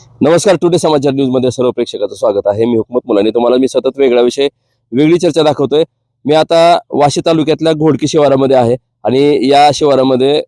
नमस्कार टुडे समाचार न्यूजमध्ये सर्व प्रेक्षकाचं स्वागत आहे. मी हुकमत मुलानी. तुम्हाला मी सतत वेगळा विषय वेगळी चर्चा दाखवतोय. मी आता वाशी तालुक्यातल्या घोडकी शिवारामध्ये आहे आणि या शिवारामध्ये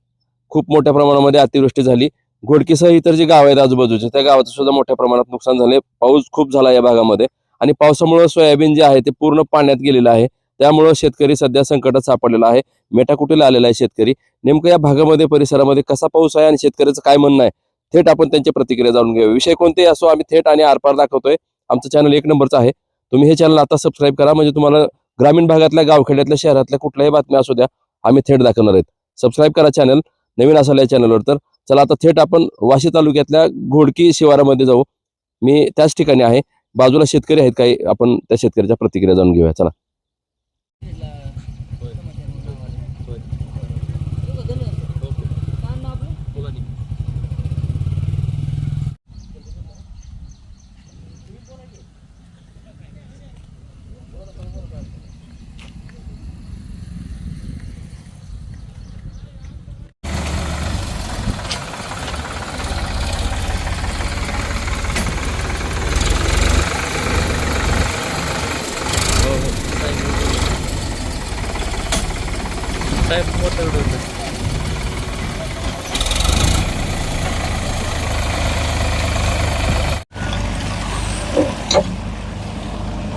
खूप मोठ्या प्रमाणामध्ये अतिवृष्टी झाली. घोडकीसह इतर जी गाव आहेत आजूबाजूचे त्या गावाचं सुद्धा मोठ्या प्रमाणात नुकसान झाले पाऊस खूप झाला या भागामध्ये आणि पावसामुळे सोयाबीन जे आहे ते पूर्ण पाण्यात गेलेलं आहे. त्यामुळं शेतकरी सध्या संकटात सापडलेला आहे. मेटाकुटीला आलेला आहे शेतकरी. नेमकं या भागामध्ये परिसरामध्ये कसा पाऊस आहे आणि शेतकऱ्याचं काय म्हणणं आहे? थेट आपण त्यांची प्रतिक्रिया जाणून घेऊया. विषय कोणते असो आम्ही थेट आणि आरपार दाखवतोय. आमचं चॅनल एक नंबरचं आहे. तुम्ही हे चॅनल आता सबस्क्राईब करा. म्हणजे तुम्हाला ग्रामीण भागातल्या गावखेड्यातल्या शहरातल्या कुठल्याही बातम्या असू द्या आम्ही थेट दाखवणार आहेत. सबस्क्राईब करा चॅनल नवीन असाल या चॅनलवर तर चला आता थेट आपण वाशी तालुक्यातल्या घोडकी शिवारामध्ये जाऊ. मी त्याच ठिकाणी आहे. बाजूला शेतकरी आहेत काही. आपण त्या शेतकऱ्याच्या प्रतिक्रिया जाणून घेऊया. चला.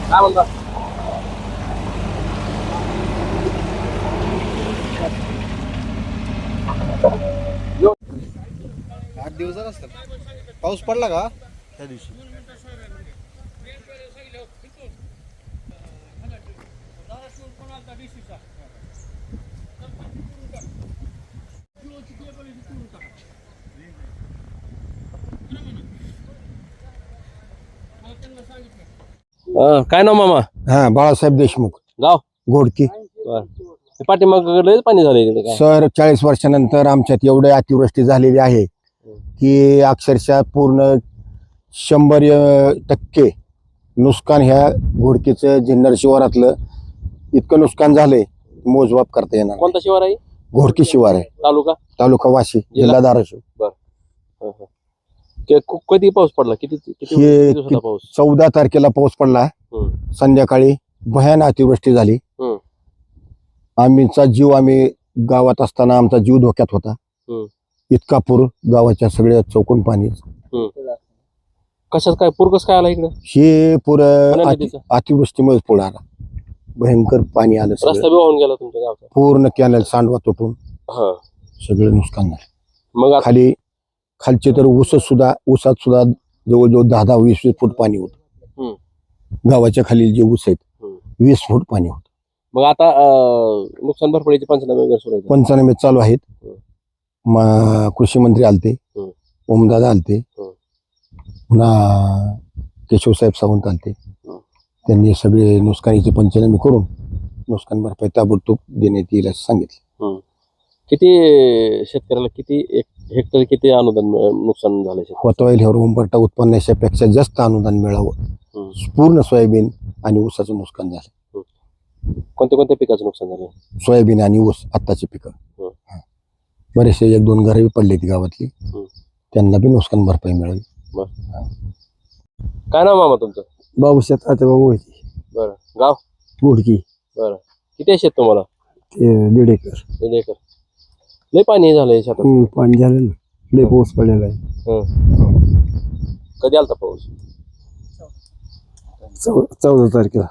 काय म्हणता आठ दिवस झाले असतात. पाऊस पडला का? त्या दिवशी. अं, काय नाव मामा? हा बाळासाहेब देशमुख. गाव? घोडकी पाठीमाग लयच पाणी काय? सर चाळीस वर्षानंतर आमच्यात एवढे अतिवृष्टी झालेली आहे की अक्षरशः पूर्ण शंभर अ, टक्के नुकसान ह्या घोडकीचं जिन्नर शिवारातलं इतकं नुकसान झालंय मोजमाप करता येणार नाही. कोणता शिवार आहे? घोडकी शिवार आहे. तालुका? तालुका वाशी जिल्हा धाराशिव. हं, हं. के- कु- कधी पाऊस पडला? किती हे पाऊस? चौदा तारखेला पाऊस पडला. हं. संध्याकाळी भयान अतिवृष्टी झाली. आम्हीचा जीव आम्ही गावात असताना आमचा जीव धोक्यात होता. इतका पूर गावाच्या सगळ्या चौकून पाणी. कशात काय? पूर कसं काय आला इकडे? हे पूर पुण्या अति- नदीचा? अतिवृष्टीमुळे पुढे आला. भयंकर पाणी आलं रस्ता सगळं बी वाहून गेला तुमच्या गावचा? पूर्ण कॅनल सांडवा तुटून हा. सगळं नुकसान झालं. मग आता खाली खालचे तर ऊस सुद्धा ऊसात सुद्धा जवळजवळ दहा दहा वीस वीस फूट पाणी होत. गावाच्या खाली जे ऊस आहेत. वीस फूट पाणी होत मग आता नुकसान भरपाईचे पंचनामे पंचनामे चालू आहेत कृषी मंत्री आलते. ओमदादा आलते. पुन्हा केशवसाहेब सावंत आलते. त्यांनी सगळे नुकसानीचे पंचनामे करून नुकसान भरपाई ताबडतोब देण्यात येईल असं सांगितलं किती शेतकऱ्याला किती एक हेक्टर किती अनुदान मिळ- नुकसान झालं शेत- होतोय ह्यावर उंबरटा उत्पन्नापेक्षा जास्त अनुदान मिळावं. पूर्ण सोयाबीन आणि ऊसाचं नुकसान झालं. कोणत्या कोणत्या पिकाचं नुकसान झालं सोयाबीन आणि ऊस आत्ताची पिकं. हं. बरेचसे एक दोन घरं पडली ती गावातली. त्यांना बी नुकसान भरपाई मिळाली. काय नाव मामा तुमचं? बाबूशात आता बाबू बरं. गाव? गुडकी. बरं. किती आहे शेत तुम्हाला? ते दीड एकर. दीड एकर. लय पाणी झालंय शेतात. पाणी झालं ना लय पाऊस पडलेला आहे. कधी आलता पाऊस? चौ- चौदा तारखेला.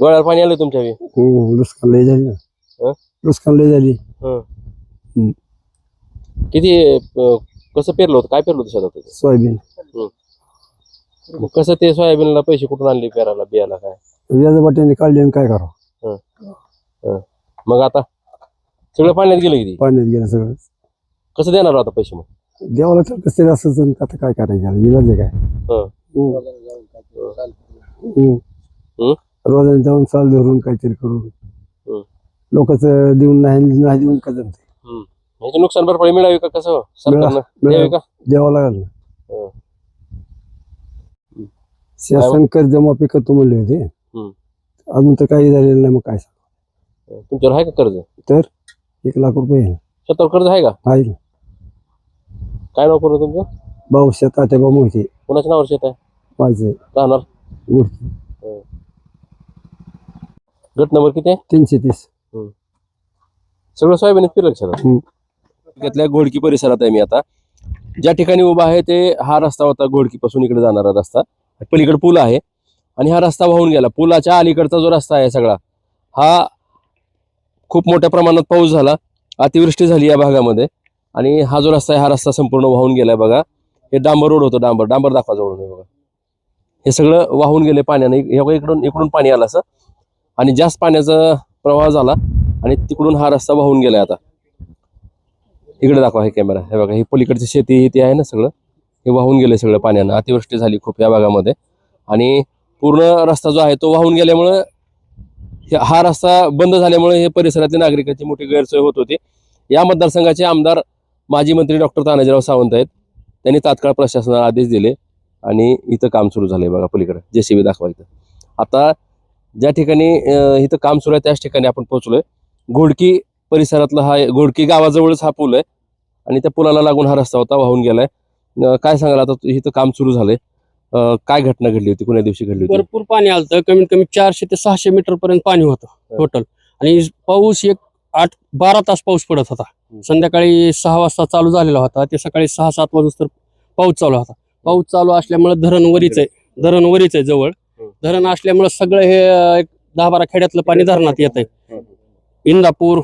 गळ्यावर पाणी आलं तुमच्या बी? हम्म, नुकसान लय झाली हं? ना नुकसान लय झाली. हं. हं. किती अं, कसं पेरलं होतं? काय पेरलं होतं शेतात? सोयाबीन. मग कसं ते सोयाबीनला पैसे कुठून आणले पेरायला बियाला काय? व्याजा वाट्याने काढले आणि काय करावं? मग आता? सगळं पाण्यात गेलं किती पाण्यात गेलं सगळं कसं देणार आता पैसे मग कसं तरी असंच आणि आता काय करायचं याला? इलाज आहे काय हं. हम्म. हं? रोजाने जाऊन चाल धरून काहीतरी करून हं. लोकच देऊन नाही नाही देऊन का जमते ह्याची नुकसान भरपाई मिळावी का कसं सरकारनं मिळावी. द्यावी का लागेल ना हं. शासन कर्जमाफी करतो म्हणले होते. अजून तर काही झालेलं नाही मग काय सांग तुमच्यावर आहे का कर्ज एक लाख रुपये आहे. शेतावर कर्ज आहे का? आहे ना. काय नाव करू तुमचं? भाऊशेत तात्याबा मोहिते. कोणाच्या नावावर शेत आहे? पाहिजे. राहणार? मूर्ती गट नंबर किती आहे? तीनशे तीस. सगळं सोयाबीन हम्म. तालुक्यातल्या घोडकी परिसरात आहे मी आता. ज्या ठिकाणी उभा आहे ते हा रस्ता होता घोडकी पासून इकडे जाणारा रस्ता. पलीकडे पूल आहे. आणि हा रस्ता वाहून गेला. पुलाच्या अलीकडचा जो रस्ता आहे सगळा हा खूप मोठ्या प्रमाणात पाऊस झाला. अतिवृष्टी झाली या भागामध्ये. आणि हा जो रस्ता आहे हा रस्ता संपूर्ण वाहून गेलाय बघा. हे डांबर रोड होतं डांबर. डांबर दाखवा जवळून बघा. हे सगळं वाहून गेले पाण्याने. इकडून इकडून पाणी आलं असं. आणि जास्त पाण्याचा प्रवाह झाला आणि तिकडून हा रस्ता वाहून गेलाय आता. इकडे दाखवा हे कॅमेरा. हे बघा ही पलीकडची शेती ती आहे ना सगळं. हे वाहून गेले सगळं पाण्यानं. अतिवृष्टी झाली खूप या भागामध्ये. आणि पूर्ण रस्ता जो आहे तो वाहून गेल्यामुळं हा रस्ता बंद झाल्यामुळे हे परिसरातल्या नागरिकांची मोठी गैरसोय होत होती. या मतदारसंघाचे आमदार माजी मंत्री डॉक्टर तानाजीराव सावंत आहेत. त्यांनी तात्काळ प्रशासनाला आदेश दिले आणि इथं काम सुरू झालंय बघा पलीकडे. जेसीबी दाखवा इथं. आता ज्या ठिकाणी इथं काम सुरू आहे त्याच ठिकाणी आपण पोहोचलोय. घोडकी परिसरातला हा घोडकी गावाजवळच हा पूल आहे आणि त्या पुलाला लागून हा रस्ता होता वाहून गेलाय. काय सांगाल आता इथं काम सुरू झालंय? काय घटना घडली होती? कोण्या दिवशी घडली होती? भरपूर पाणी आलं कमीत कमी चारशे ते सहाशे मीटर पर्यंत पाणी होतं टोटल आणि पाऊस एक आठ बारा तास पाऊस पडत होता. संध्याकाळी सहा वाजता चालू झालेला होता. ते सकाळी सहा सात वाजता पाऊस चालू होता. पाऊस चालू असल्यामुळे धरण वरीच आहे. धरण वरीच आहे जवळ. धरण असल्यामुळे सगळं हे दहा बारा खेड्यातलं पाणी धरणात येत आहे. इंदापूर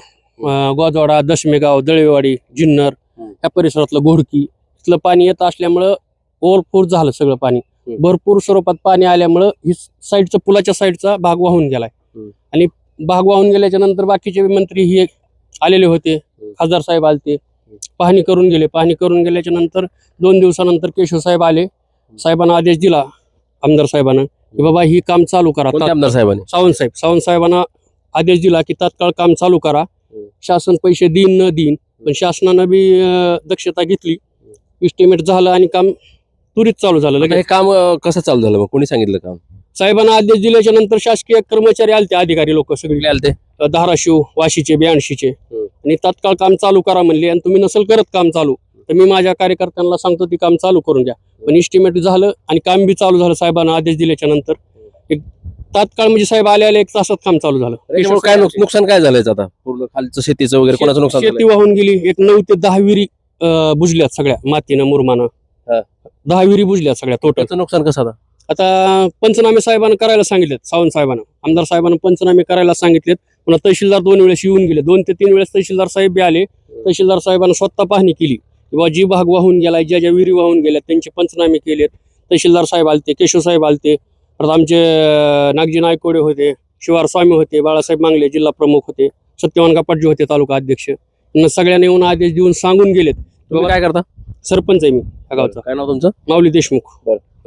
गोजवाडा दशमेगाव दळेवाडी जुन्नर हम्म. या परिसरातलं घोडकी इथलं पाणी येत असल्यामुळं ओव्हरफ्लोर झालं सगळं पाणी. भरपूर स्वरूपात पाणी आल्यामुळं ही साईडचा पुलाच्या साईडचा भाग वाहून गेलाय. आणि भाग वाहून गेल्याच्यानंतर बाकीचे मंत्री हे आलेले होते. खासदार साहेब आलते. पाहणी करून गेले. पाहणी करून गेल्याच्यानंतर दोन दिवसानंतर केशव साहेब आले. साहेबांना आदेश दिला आमदार साहेबांना. की बाबा ही काम चालू करा. आमदार साहेबांनी? सावंत साहेब. सावंत साहेबांना आदेश दिला की तात्काळ काम चालू करा. शासन पैसे देईन न देईन. पण शासनानं बी दक्षता घेतली. इस्टिमेट झालं आणि काम त्वरित चालू झालं लगेच हे काम अं, कसं चालू झालं मग? कोणी सांगितलं काम? साहेबांना आदेश दिल्याच्या नंतर शासकीय कर्मचारी आलते अधिकारी लोक सगळे. कुठले आलते. अं, धाराशिव वाशीचे ब्याऐंशीचे. हम्म. आणि तात्काळ काम चालू करा म्हणले आणि तुम्ही नसेल करत काम चालू तर मी माझ्या कार्यकर्त्यांना सांगतो ती काम चालू करून घ्या पण इस्टिमेट झालं आणि काम बी चालू झालं साहेबांना आदेश दिल्याच्या नंतर. एक तात्काळ म्हणजे साहेब आले आले एक तासात काम चालू झालं. त्याच्यामुळे काय नुक- नुकसान काय झालंय आता? पूर्ण खालचं शेतीचं वगैरे कोणाचं नुकसान शेती झालंय? वाहून गेली एक नऊ ते दहा विहिरी अं, बुजल्यात सगळ्या मातीनं मुरमानं. दहा विहिरी बुजल्यात सगळ्या टोटल त्याचं नुकसान कसं आता? आता पंचनामे साहेबांना करायला सांगितलेत सावंत साहेबांना. आमदार साहेबांना पंचनामे करायला सांगितलेत. पुन्हा तहसीलदार दोन वेळेस येऊन गेले. दोन ते तीन वेळेस तहसीलदार साहेब बी आले. तहसीलदार साहेबांना स्वतः पाहणी केली. किंवा जी भाग वाहून गेलाय ज्या ज्या विहिरी वाहून गेल्या त्यांचे पंचनामे केलेत. तहसीलदार साहेब आलते केशव साहेब आलते. परत आमचे नागजी नायकोडे होते शिवार स्वामी होते बाळासाहेब मांगले जिल्हा प्रमुख होते सत्यवान कापाटजी होते तालुका अध्यक्ष. यांना सगळ्यांना येऊन आदेश देऊन सांगून गेलेत. तुम्ही काय करता? सरपंच आहे मी. गावचा. काय नाव तुमचं? माऊली देशमुख.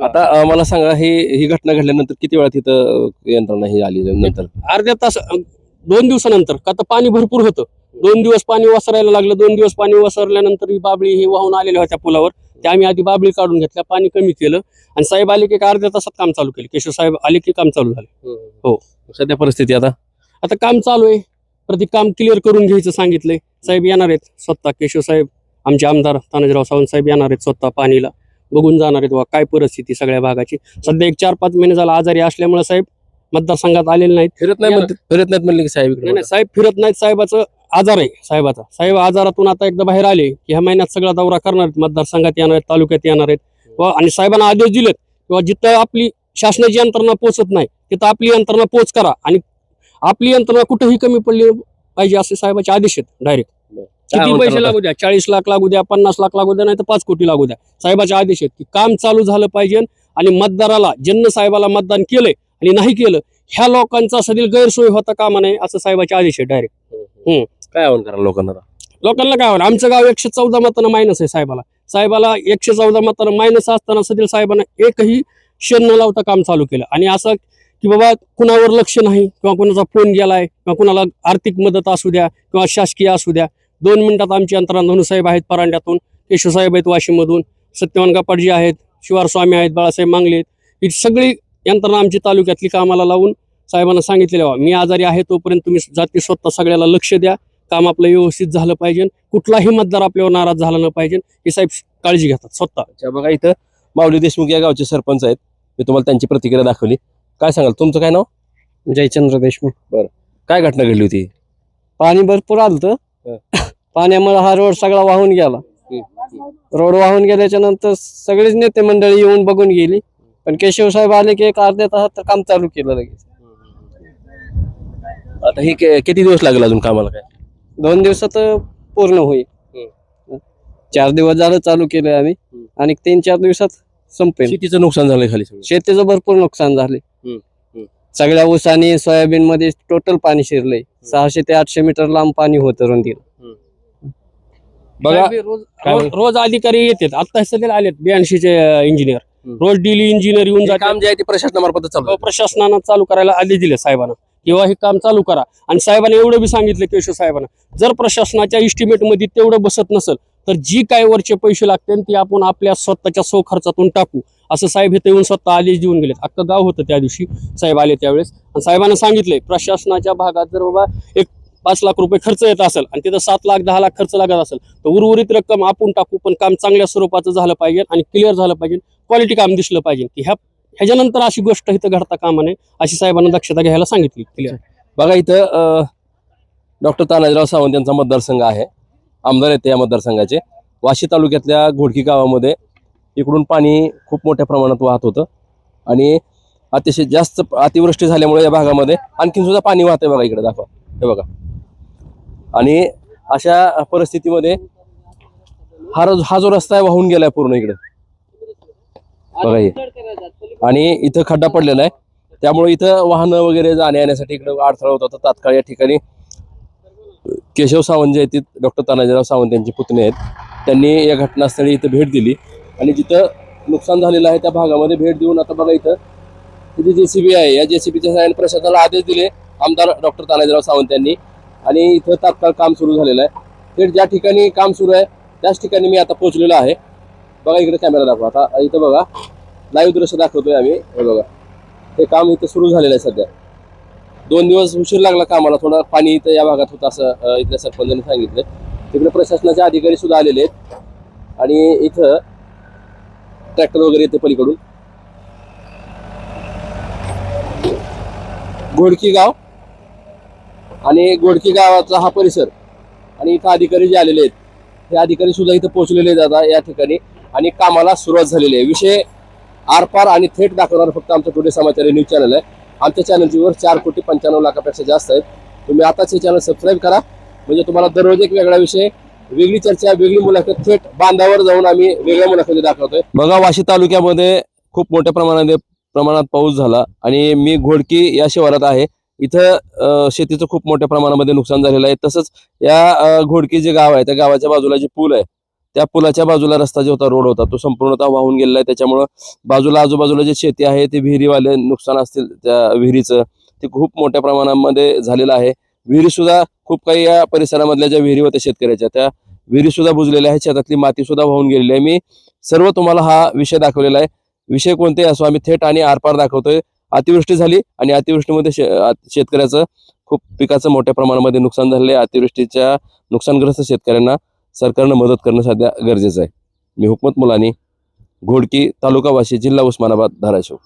आता अं, मला सांगा ही ही घटना घडल्यानंतर किती वेळात इथं अं, यंत्रणा ही आली नंतर? अर्ध्या तास दोन दिवसानंतर का तर पाणी भरपूर होतं. दोन दिवस पाणी वसरायला लागलं दोन दिवस पाणी वसरल्यानंतर ही बाबळी ही वाहून आलेल्या होत्या पुलावर. ते आम्ही आधी बाबळी काढून घेतल्या पाणी कमी केलं. आणि साहेब आले की एक अर्ध्या तासात काम चालू केलं. केशव साहेब आले की काम चालू झालं. हो. सध्या परिस्थिती आता? आता काम चालू आहे. प्रति काम क्लिअर करून घ्यायचं सांगितलंय. साहेब येणार आहेत. स्वतः केशव साहेब आमचे आमदार तानाजीराव सावंत साहेब येणार आहेत स्वतः पाणीला. बघून जाणार आहेत काय परिस्थिती सगळ्या भागाची. सध्या एक चार पाच महिने झाला आजारी असल्यामुळे साहेब मतदारसंघात आलेले नाहीत. फिरत नाही म्हणते फिरत नाहीत म्हणले की साहेब नाही साहेब फिरत नाहीत साहेबाचं आजार आहे साहेबाचा. साहेब आजारातून आता एकदा बाहेर आले की ह्या महिन्यात सगळा दौरा करणार आहेत मतदारसंघात येणार आहेत तालुक्यात येणार आहेत. व आणि साहेबांना आदेश दिलेत किंवा जिथं आपली शासनाची यंत्रणा पोचत नाही तिथं आपली यंत्रणा पोच करा. आणि आपली यंत्रणा कुठेही कमी पडली पाहिजे असे साहेबाचे आदेश आहेत डायरेक्ट. किती पैसे? लागू द्या? चाळीस लाख लागू द्या पन्नास लाख लागू द्या नाही तर पाच कोटी लागू द्या. साहेबाचे आदेश आहेत की काम चालू झालं पाहिजे आणि मतदाराला ज्यांना साहेबाला मतदान केलंय आणि नाही केलं ह्या लोकांचा सदैल गैरसोय होता कामा नये असं साहेबाचे आदेश आहे डायरेक्ट काय आव्हान करा लोकांना? लोकांना काय होणार आमचं गाव एकशे चौदा मतानं मायनस आहे साहेबाला. साहेबाला एकशे चौदा मतानं मायनस असताना सदैल साहेबांना एकही शेण न लावता काम चालू केलं. आणि असं की बाबा कुणावर लक्ष नाही किंवा कुणाचा फोन गेलाय किंवा कुणाला आर्थिक मदत असू द्या किंवा शासकीय असू द्या दोन मिनिटात आमची यंत्रणा धनुसाहेब आहेत परांड्यातून केशव साहेब आहेत वाशिममधून सत्यवान कापाडजी आहेत शिवार स्वामी आहेत बाळासाहेब मांगले आहेत. ही सगळी यंत्रणा आमची तालुक्यातली कामाला लावून साहेबांना सांगितलेलं आहे, मी आजारी आहे तोपर्यंत तुम्ही जाती स्वतः सगळ्याला लक्ष द्या. काम आपलं व्यवस्थित झालं पाहिजे. कुठलाही मतदार आपल्यावर नाराज झाला न पाहिजे. हे साहेब काळजी घेतात स्वतः. बघा इथं माऊली देशमुख या गावचे सरपंच आहेत. मी तुम्हाला त्यांची प्रतिक्रिया दाखवली. काय सांगाल तुमचं काय नाव? जयचंद्र देशमुख. काय घटना घडली होती? पाणी भरपूर आलत. पाण्यामुळे हा रोड सगळा वाहून गेला. रोड वाहून गेल्याच्यानंतर सगळेच नेते मंडळी येऊन बघून गेली. पण केशव साहेब आले की एक अर्ध्या तासात तर काम चालू केलं लगेच. आता हे कि- किती दिवस लागेल अजून कामाला काय? दोन दिवसात पूर्ण होईल. चार दिवस झालं चालू केलंय आम्ही. आणि तीन चार दिवसात संपेल. शेतीचं नुकसान झालंय खाली सगळं. शेतीचं भरपूर नुकसान झाले हम्म. सगळ्या ऊसानी सोयाबीन मध्ये टोटल पाणी शिरलंय. सहाशे ते आठशे मीटर लांब पाणी होतं रुंदीला. बघा रोज काय रोज- रोज अधिकारी येतात. आता सध्या आलेत ब्याऐंशीचे इंजिनियर हम्म. रोज डेली इंजिनियर येऊन हे जातात. काम जे आहे ते प्रशासनामार्फत चालू आहे. प्रशासनानं चालू करायला आदेश दिले साहेबांना. किंवा हे काम चालू करा. आणि साहेबांनी एवढं बी सांगितलं केशव साहेबांना. जर प्रशासनाच्या इस्टिमेटमध्ये तेवढं बसत नसेल तर जी काय वरचे पैसे लागतील ती आपण आपल्या स्वतःच्या सो खर्चातून टाकू. असं साहेब हे येऊन स्वतः आदेश देऊन गेलेत. अख्खं गाव होतं त्या दिवशी. साहेब आले त्यावेळेस. आणि साहेबांना सांगितलंय प्रशासनाच्या भागात जर बाबा एक पाच लाख रुपये खर्च येत असेल आणि तिथं सात लाख दहा लाख खर्च लागत असेल तर उर्वरित रक्कम आपण टाकू पण काम चांगल्या स्वरूपाचं झालं पाहिजे आणि क्लिअर झालं पाहिजे क्वालिटी काम दिसलं पाहिजे. की ह्या ह्याच्यानंतर अशी गोष्ट इथं घडता कामा नये अशी साहेबांना दक्षता घ्यायला सांगितली. क्लिअर बघा इथं डॉक्टर तानाजीराव सावंत यांचा मतदारसंघ आहे. आमदार आहेत या मतदारसंघाचे. वाशी तालुक्यातल्या घोडकी गावामध्ये इकडून पाणी खूप मोठ्या प्रमाणात वाहत होतं. आणि अतिशय जास्त अतिवृष्टी झाल्यामुळे या भागामध्ये आणखीन सुद्धा पाणी वाहतंय बघा इकडे दाखवा. हे बघा. आणि अशा परिस्थितीमध्ये हा हा जो रस्ता आहे वाहून गेलाय पूर्ण इकडे. बघा हे. आणि इथं खड्डा पडलेला आहे. त्यामुळे इथं वाहनं वगैरे जाण्या येण्यासाठी इकडे अडथळा होता. तात्काळ या ठिकाणी केशव सावंत जे आहेत डॉक्टर तानाजीराव सावंत यांचे पुतणे आहेत. त्यांनी या घटनास्थळी इथं भेट दिली. आणि जिथं नुकसान झालेलं आहे त्या भागामध्ये भेट देऊन आता बघा इथं जी जे सी बी आहे या जे सी बीच्या सहाय्याने प्रशासनाला आदेश दिले आमदार डॉक्टर तानाजीराव सावंत यांनी. आणि इथं तात्काळ काम सुरू झालेलं आहे. थेट ज्या ठिकाणी काम सुरू आहे त्याच ठिकाणी मी आता पोहोचलेलो आहे. बघा इकडे कॅमेरा दाखवा. आता इथं बघा लाईव्ह दृश्य दाखवतोय आम्ही. हे बघा हे काम इथं सुरू झालेलं आहे सध्या. दोन दिवस उशीर लागला कामाला थोडं पाणी इथं या भागात होतं असं इथल्या सरपंचाने सांगितलं. तिकडे प्रशासनाचे अधिकारी सुद्धा आलेले आहेत. आणि इथं ट्रॅक्टर वगैरे येते पलीकडून. घोडकी गाव आणि घोडकी गावाचा हा परिसर. आणि इथं अधिकारी जे आलेले आहेत हे अधिकारी सुद्धा इथं पोहोचलेले आहेत या ठिकाणी. आणि कामाला सुरुवात झालेली आहे. विषय आरपार आणि थेट दाखवणार फक्त आमचं टुडे समाचार न्यूज चॅनल आहे. आमच्या चॅनलची वर चार कोटी पंच्याण्णव लाखापेक्षा जास्त आहेत. तुम्ही आताच हे चॅनल सबस्क्राईब करा. म्हणजे तुम्हाला दररोज एक वेगळा विषय वेगळी चर्चा वेगळी मुलाखत थेट बांधावर जाऊन आम्ही वेगळ्या मुलाखती दाखवतोय. बघा वाशी तालुक्यामध्ये खूप मोठ्या प्रमाणामध्ये प्रमाणात पाऊस झाला आणि मी घोडकी या शिवारात आहे. इथं शेतीचं खूप मोठ्या प्रमाणामध्ये नुकसान झालेलं आहे. तसंच या घोडकी जे गाव आहे त्या गावाच्या बाजूला जे पूल आहे त्या पुलाच्या बाजूला रस्ता जो होता रोड होता तो संपूर्णतः वाहून गेलेला आहे. त्याच्यामुळं बाजूला आजूबाजूला जे शेती आहे ते विहिरीवाले नुकसान असतील त्या विहिरीचं ते खूप मोठ्या प्रमाणामध्ये झालेलं आहे. विहिरी सुद्धा खूप काही या परिसरामधल्या ज्या विहिरी होत्या शेतकऱ्याच्या त्या विहिरी सुद्धा बुजलेल्या आहेत. शेतातली माती सुद्धा वाहून गेलेली आहे. मी सर्व तुम्हाला हा विषय दाखवलेला आहे. विषय कोणते असो आम्ही थेट आणि आरपार दाखवतोय. अतिवृष्टी झाली आणि अतिवृष्टीमध्ये शे शेतकऱ्याचं खूप पिकाचं मोठ्या प्रमाणामध्ये नुकसान झालेलं आहे. अतिवृष्टीच्या नुकसानग्रस्त शेतकऱ्यांना सरकारनं मदत करणं सध्या गरजेचं आहे. मी हुकमत मुलानी घोडकी तालुका वाशी जिल्हा उस्मानाबाद धाराशिव.